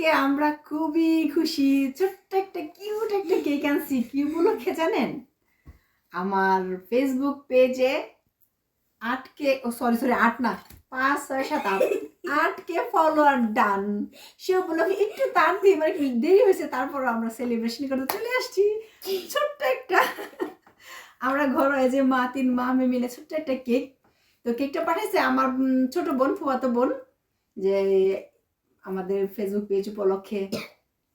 আজকে আমরা খুবই খুশি। ছোট্ট একটা কিউট একটা কেক আনছি। কি উপলক্ষে জানেন? আমার ফেসবুক পেজে আটকে ও সরি সরি আট না, পাঁচ, ছয়, সাত, আট আটকে ফলোয়ার ডান সে উপলক্ষে একটু তার দিয়ে মানে দেরি হয়েছে তারপর আমরা সেলিব্রেশন করতে চলে আসছি। ছোট্ট একটা, আমরা ঘর যে মা, তিন মা, আমি মিলে ছোট্ট একটা কেক তো কেকটা পাঠিয়েছে আমার ছোট বোন ফুয়াতো বোন, যে আমাদের ফেসবুক পেজ উপলক্ষে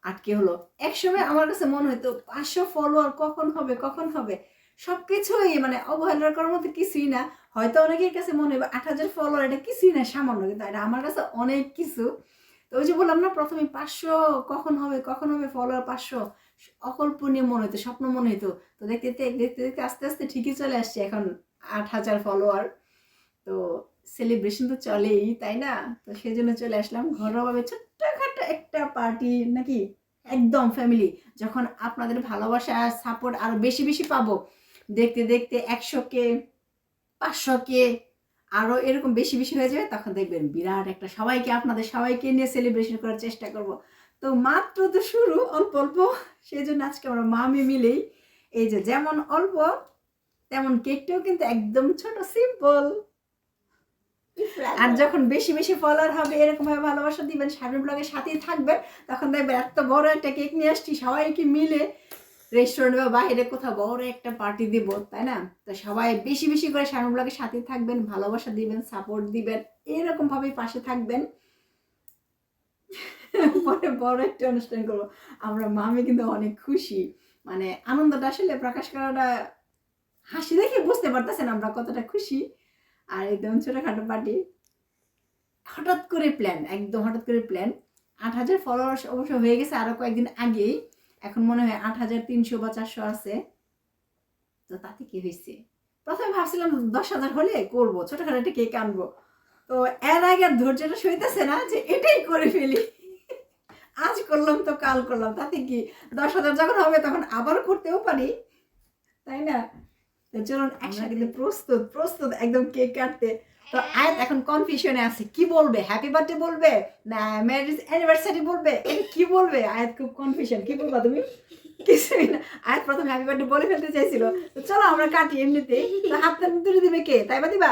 আটকে হলো। একসময় আমার কাছে মনে হতো পাঁচশো ফলোয়ার কখন হবে কখন হবে? সবকিছুই মানে অবহেলার করার মতো কিছুই না। হয়তো অনেকের কাছে মনে হবে আট হাজার ফলোয়ার এটা কিছুই না, সামান্য, কিন্তু এটা আমার কাছে অনেক কিছু। তো ওই যে বললাম না, প্রথমে পাঁচশো কখন হবে কখন হবে ফলোয়ার পাঁচশো? অকল্পনীয় মনে হতো স্বপ্ন মনে হতো তো দেখতে দেখতে দেখতে দেখতে আস্তে আস্তে ঠিকই চলে আসছে এখন আট হাজার ফলোয়ার তো সেলিব্রেশন তো চলেই, তাই না? তো সেই জন্য চলে আসলাম ঘরোয়াভাবে ছোট্টখাটো একটা পার্টি নাকি? একদম ফ্যামিলি যখন আপনাদের ভালোবাসা আর সাপোর্ট আরও বেশি বেশি পাবো। দেখতে দেখতে একশো কে পাঁচশো কে আরও এরকম বেশি বেশি হয়ে যাবে, তখন দেখবেন বিরাট একটা সবাইকে, আপনাদের সবাইকে নিয়ে সেলিব্রেশন করার চেষ্টা করব। তো মাত্র তো শুরু, অল্প অল্প সেই জন্য আজকে আমরা মামি মিলেই এই যে যেমন অল্প, তেমন কেকটাও কিন্তু একদম ছোট সিম্পল আর যখন বেশি বেশি ফলোয়ার হবে, এরকম ভাবে ভালোবাসা দিবেন সামনের ব্লগের সাথেই থাকবেন, তখন দেখবেন এত বড় একটা কেক নিয়ে আসছি, সবাইকে মিলে রেস্টুরেন্ট বা বাইরে কোথাও বড় একটা পার্টি দিব, তাই না? তো সবাই বেশি বেশি করে সামনের ব্লগের সাথে থাকবেন, ভালোবাসা দিবেন সাপোর্ট দিবেন, এরকম ভাবে পাশে থাকবেন। পরে বড় একটা অনুষ্ঠান করব। আমরা মামি কিন্তু অনেক খুশি। মানে আনন্দটা আসলে প্রকাশ করাটা হাসি দেখে বুঝতে পারতেছেন আমরা কতটা খুশি। আর একদম ছোটোখাটো পার্টি হঠাৎ করে প্ল্যান একদম হঠাৎ করে প্ল্যান আট হাজার ফলোয়ার্স অবশ্য হয়ে গেছে আরও কয়েকদিন আগেই। এখন মনে হয় আট হাজার তিনশো বা চারশো আছে। তো তাতে কি হয়েছে? প্রথমে ভাবছিলাম দশ হাজার হলে করব, ছোটখাটো একটা কেক আনব। তো এর আগে আর ধৈর্যটা সইতেছে না যে এটাই করে ফেলি। আজ করলাম তো কাল করলাম, তাতে কি? দশ হাজার যখন হবে তখন আবার করতেও পারি। তাই না? তো চলুন একসাথে কিন্তু প্রস্তুত প্রস্তুত একদম কেক কাটতে। তো আয়াত এখন কনফিউশনে আছে। কি বলবে? হ্যাপি বার্থডে বলবে? না ম্যারেজ অ্যানিভার্সারি বলবে? কি বলবে? আয়াত খুব কনফিউশন কি বলবা তুমি? কিছুই না। আয়াত প্রথম হ্যাপি বার্থডে বলে ফেলতে চাইছিল। তো চলো আমরা কাটি এমনিতে তো হাতটা তুলে দিবে কে? তাই বা দিবা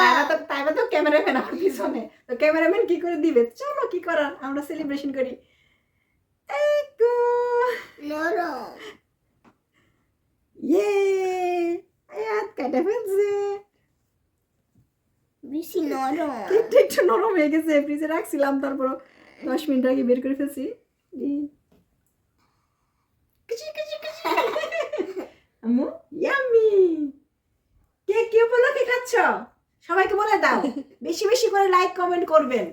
তাইবা তো তাইবা তো ক্যামেরাম্যান আমার পিছনে। তো ক্যামেরাম্যান কি করে দিবে? চলো কি করার? আমরা সেলিব্রেশন করি। এই তো ইয়ে আয়াত কাটা ফেলছে বেশি নরম কেকটা একটু নরম হয়ে গেছে ফ্রিজে রাখছিলাম তারপর দশ মিনিট আগে বের করে ফেলছি। আম্মু ইয়ামি কে কে উপলক্ষে খাচ্ছ সবাইকে বলে দাও বেশি বেশি করে লাইক কমেন্ট করবেন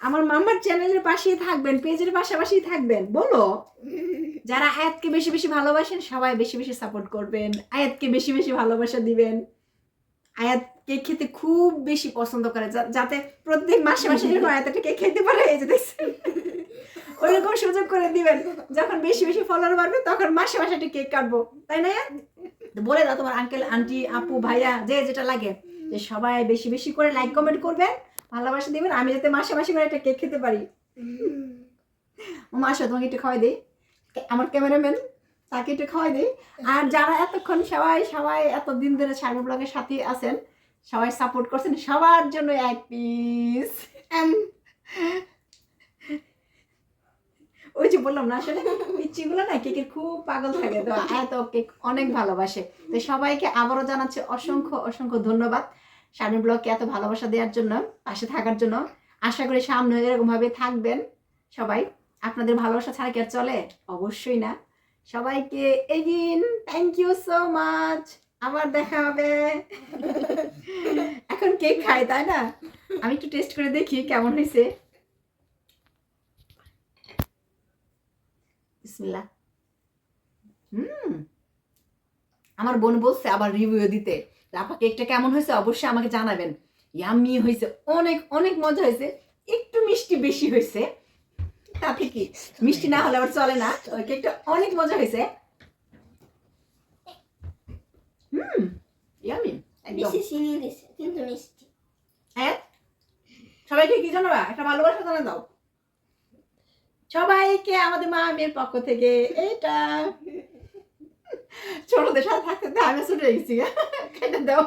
আমার মামার চ্যানেলের পাশেই থাকবেন পেজের পাশাপাশি থাকবেন বলো যারা আয়াতকে বেশি বেশি ভালোবাসেন সবাই বেশি বেশি সাপোর্ট করবেন। আয়াতকে বেশি বেশি ভালোবাসা দিবেন। আয়াত কেক খেতে খুব বেশি পছন্দ করে যাতে প্রত্যেক মাসে মাসে এরকম আয়াত একটা কেক খেতে পারে এই যে দেখছেন? ওইরকম সুযোগ করে দিবেন। যখন বেশি বেশি ফলোয়ার বাড়বে তখন মাসে মাসে একটা কেক কাটবো। তাই না বলে দাও তোমার আঙ্কেল আন্টি আপু ভাইয়া যে যেটা লাগে। যে সবাই বেশি বেশি করে লাইক কমেন্ট করবেন ভালোবাসা দিবেন আমি যাতে মাসে মাসে করে একটা কেক খেতে পারি। মামা আসো তোমাকে একটু খাওয়াই দিই। আমার ক্যামেরাম্যান তাকে একটু খাওয়াই দিই। আর যারা এতক্ষণ সবাই সবাই এতদিন ধরে সার্ব ব্লগের সাথে আছেন সবাই সাপোর্ট করছেন সবার জন্য এক পিস ওই যে বললাম না আসলে পিচ্চিগুলো না কেকের খুব পাগল থাকে তো এত কেক অনেক ভালোবাসে। তো সবাইকে আবারও জানাচ্ছি অসংখ্য অসংখ্য ধন্যবাদ সামনে ব্লগকে এত ভালোবাসা দেওয়ার জন্য পাশে থাকার জন্য। আশা করি সামনে এরকম ভাবে থাকবেন সবাই। আপনাদের ভালোবাসা ছাড়া কি আর চলে? অবশ্যই না। সবাইকে again thank you so much আবার দেখা হবে। এখন কেক খাই, তাই না? আমি একটু টেস্ট করে দেখি কেমন হয়েছে। আমার বোন বলছে আবার রিভিউ দিতে। আপা কেকটা কেমন হয়েছে অবশ্যই আমাকে জানাবেন। ইয়াম্মি হয়েছে, অনেক অনেক মজা হয়েছে। একটু মিষ্টি বেশি হয়েছে। কি? মিষ্টি না হলে আবার চলে না? ওই কেকটা অনেক মজা হয়েছে। হুম ইয়ামি বেশি চিনি দিছে কিন্তু মিষ্টি। হ্যাঁ? সবাইকে কি জানাবা একটা ভালোবাসা জানা দাও। সবাইকে আমাদের মা মেয়ের পক্ষ থেকে এটা ছোটদের সাথে থাকতে আমি ছোট গেছি। কেটে দাও।